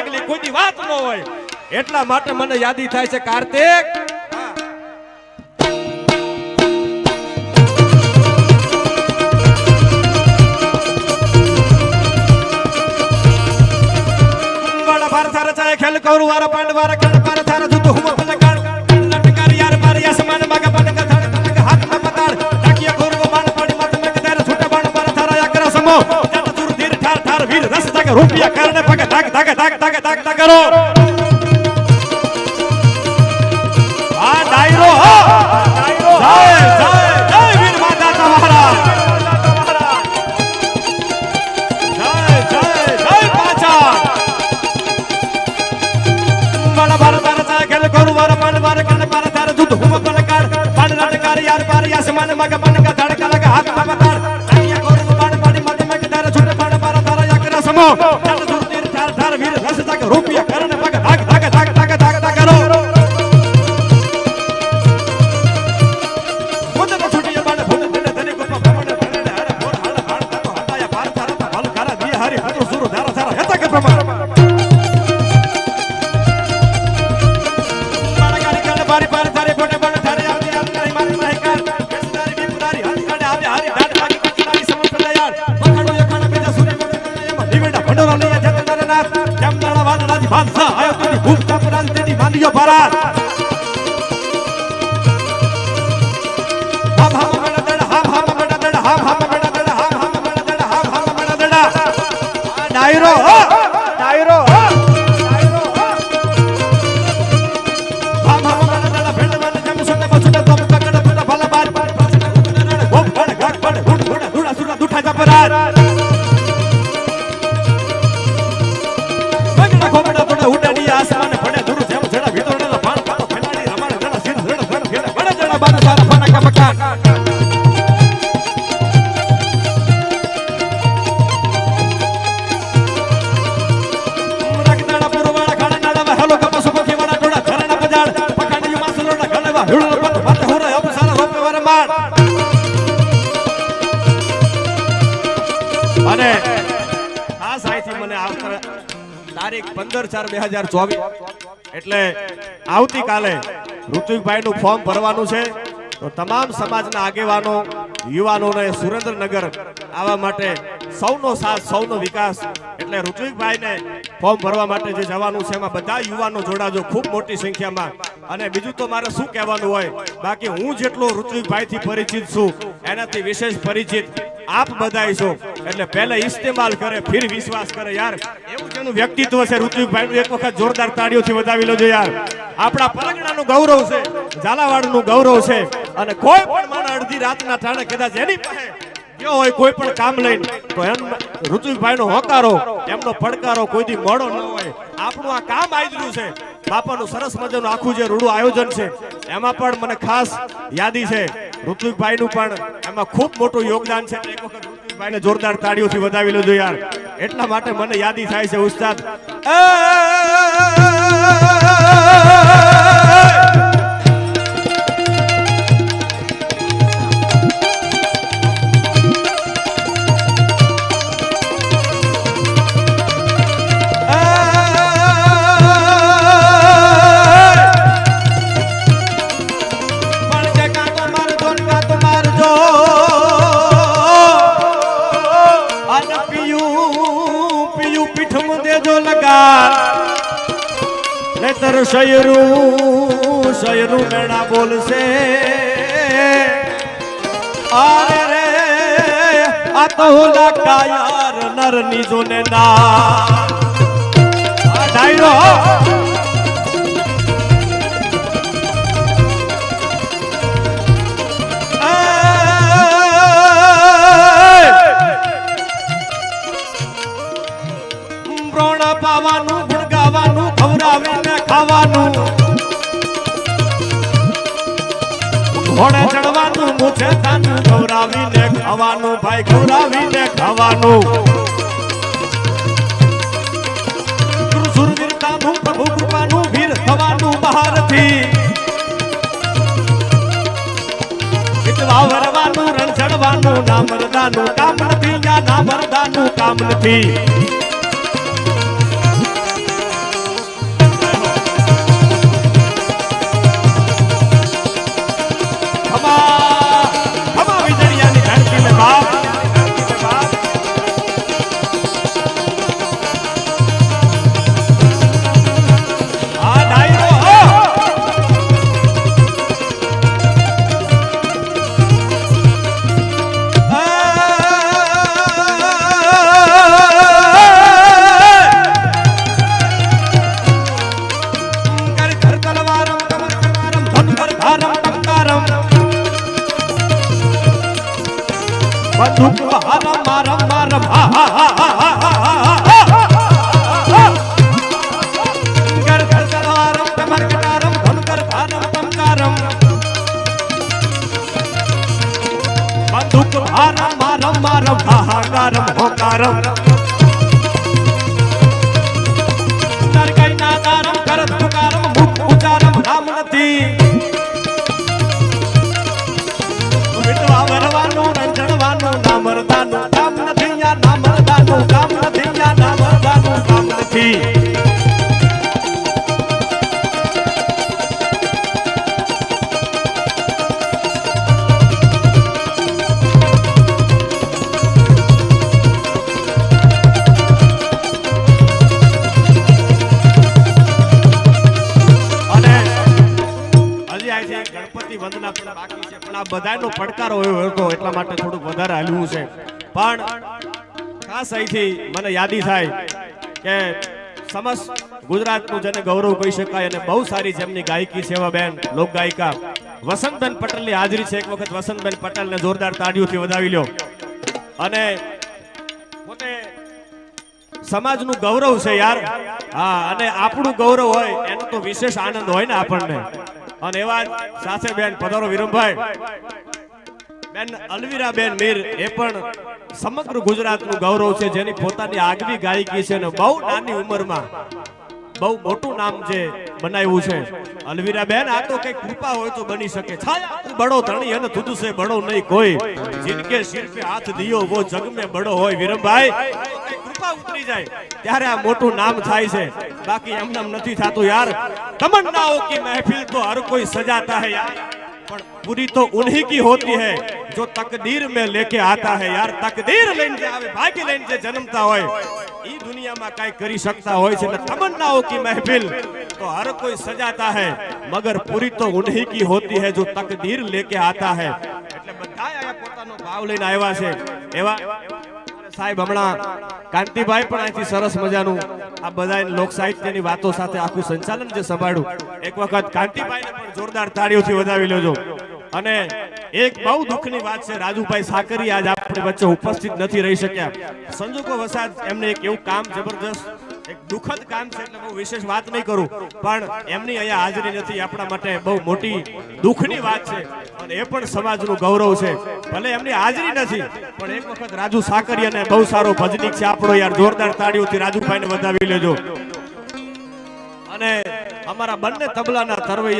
આગલી કોઈ વાત ન હોય. એટલા માટે મને યાદી થાય છે, કાર્તિક. ખેલ કૌરવ વાળા પાંડ વાળા કણ પાર થારા જુદ હુમ પલ લટકાર યાર માર યસમાન મગ પન ક ધડ હાથ મે પતાળ. ટાકિયા કૌરવ બાણ પાડી મત મે કદાર છૂટા બાણ, માર થારા યાકર સમો. ઠાર ઠાર વીર રસ તક રૂપિયા કરને પગ ધાક ધાક ધાક ધાક ધાક ધાક કરો. આ ડાયરો હો! જય જય જય વીર માતા તમારા જય જય જય પાછા! યાર પાર યસમાન મગ પન તેની અને આ સાઈથી મને આવતા તારીખ પંદર ચાર બે હજાર ચોવીસ. એટલે આવતીકાલે ઋત્વિકભાઈ નું ફોર્મ ભરવાનું છે. તો તમામ સમાજના આગેવાનો યુવાનોને સુરેન્દ્રનગર આવવા માટે સૌનો સાથ સૌનો વિકાસ. એટલે ઋત્વિકભાઈને ફોર્મ ભરવા માટે જે જવાનું છે એમાં બધા યુવાનો જોડાજો ખૂબ મોટી સંખ્યામાં. અને બીજું તો મારે શું કહેવાનું હોય બાકી હું જેટલો ઋત્વિકભાઈથી પરિચિત છું એનાથી વિશેષ પરિચિત આપ બધાય છો. એટલે પહેલે ઇસ્તેમાલ કરે, ફિર વિશ્વાસ કરે યાર. એવું જેનું વ્યક્તિત્વ છે, ઋત્વિકભાઈનું એક વખત જોરદાર તાળીઓથી વધાવી લેજો યાર. આપણા પરંગણાનું ગૌરવ છે, ઝાલાવાડનું ગૌરવ છે, અને કોઈ પણ માણસ અડધી રાતના ઠાણે કદાચ એની પાસે ગયો હોય, કોઈ પણ કામ લઈને, તો એમ ઋત્વિકભાઈનો હોકારો, એમનો પડકારો કોઈ દી મોડો ન હોય. આપણું આ કામ આદર્યું છે. બાપાનું સરસ મજાનું આખું જે રૂડું આયોજન છે, એમાં પણ મને ખાસ યાદી છે. ઋત્વિકભાઈનું પણ એમાં ખૂબ મોટું યોગદાન છે. એક વખત ઋત્વિકભાઈને જોરદાર તાળીઓથી વધાવી લેજો યાર. એટલા માટે મને યાદી થાય છે ઉસ્તાદ. નહીંતર શયરું, શયરું મેણા બોલશે. અરે રે, આ તો લાકા યાર નરની જોને ના ડાયરો ઘોડે ચડવાનું મૂછે થાનું ખવડાવીને ખાવાનું, ભાઈ ખવડાવીને ખાવાનું. સુરવીરતાનું પ્રભુ કૃપાનું વીર થવાનું બહારથી. વિધવા વરવાનું, રણ ચડવાનું ના મરદાનું કામ નથી યા ના કામ નથી. કટારમ ધનકર ભારમ તમકારમ બંદૂક મારમ મારમ મારમ હાહાકારમ હોકારમ રંજણવાનું નામ બધાનો પડકારો એવો હતો, એટલા માટે થોડુંક વધારે હાલવું છે. પણ ખાસ અહીંથી મને યાદી થાય કે સમસ્ત ગુજરાતનું જેને ગૌરવ કહી શકાય અને બહુ સારી જેમની ગાયકી સેવા બેન લોક ગાયિકા વસંતબેન પટેલની હાજરી છે. એક વખત વસંતબેન પટેલને જોરદાર તાળીઓથી વધાવી લ્યો. અને પોતે સમાજનું ગૌરવ છે યાર. હા, અને આપણું ગૌરવ હોય, એનો તો વિશેષ આનંદ હોય ને આપણને. અને એવા સાથે બેન પધારો વિરમભાઈ. બેન અલવીરા બેન મીર, એ પણ સમગ્ર ગુજરાતનું ગૌરવ છે, જેની પોતાની આગવી ગાયકી છે ને બહુ નાની ઉંમરમાં બહુ મોટું નામ છે બનાવ્યું છે. અલવીરા બેન આ તો કઈ કૃપા હોય તો બની શકે. છાયા બડો ધણી અને તુદ સે બડો નહીં કોઈ. જિનકે સિર पे હાથ દિયો, વો જગ में બડો હોય. વિરમભાઈ, કૃપા ઉતરી જાય. ત્યારે આ મોટું નામ થાય છે. बाकी हम नम नहीं था तो यार तमन्नाओं की महफिल तो हर कोई सजाता है यार। पर पूरी तो उन्हीं की होती है जो तकदीर में लेके आता है यार। तकदीर लेंगे भाग्य लेंगे जन्मता हो दुनिया में कई करी सकता हो तमन्नाओं महफिल तो हर कोई सजाता है। मगर पूरी तो उन्हीं की होती है जो तकदीर लेके आता है। बताया भाव लेने आया से एवा, एवा, एवा, एवा, સાહેબ, હમણાં કાંતિભાઈ પણ અહીંથી સરસ મજાનું આ બધા લોક સાહિત્યની વાતો સાથે આખું સંચાલન જે સંભાળ્યું, એક વખત કાંતિભાઈને પણ જોરદાર તાળીઓથી વધાવી લેજો. અને એક બહુ દુઃખની વાત છે, રાજુભાઈ સાકરી આજ આપણી વચ્ચે ઉપસ્થિત નથી રહી શક્યા. સંજોગો વસાદ એમને એક એવું કામ જબરદસ્ત એક કામ છે એટલે હું વિશેષ વાત નહીં કરું. પણ એમની અહીંયા હાજરી નથી, આપણા માટે બહુ મોટી દુઃખની વાત છે અને એ પણ સમાજનું ગૌરવ છે. ભલે એમની હાજરી નથી, પણ એક વખત રાજુ સાકરિયાને બહુ સારો ભજનીક છે. આપણો યાર જોરદાર તાળીઓથી રાજુભાઈને વધાવી લેજો. અને અમારા બંને તબલાના તરવૈયા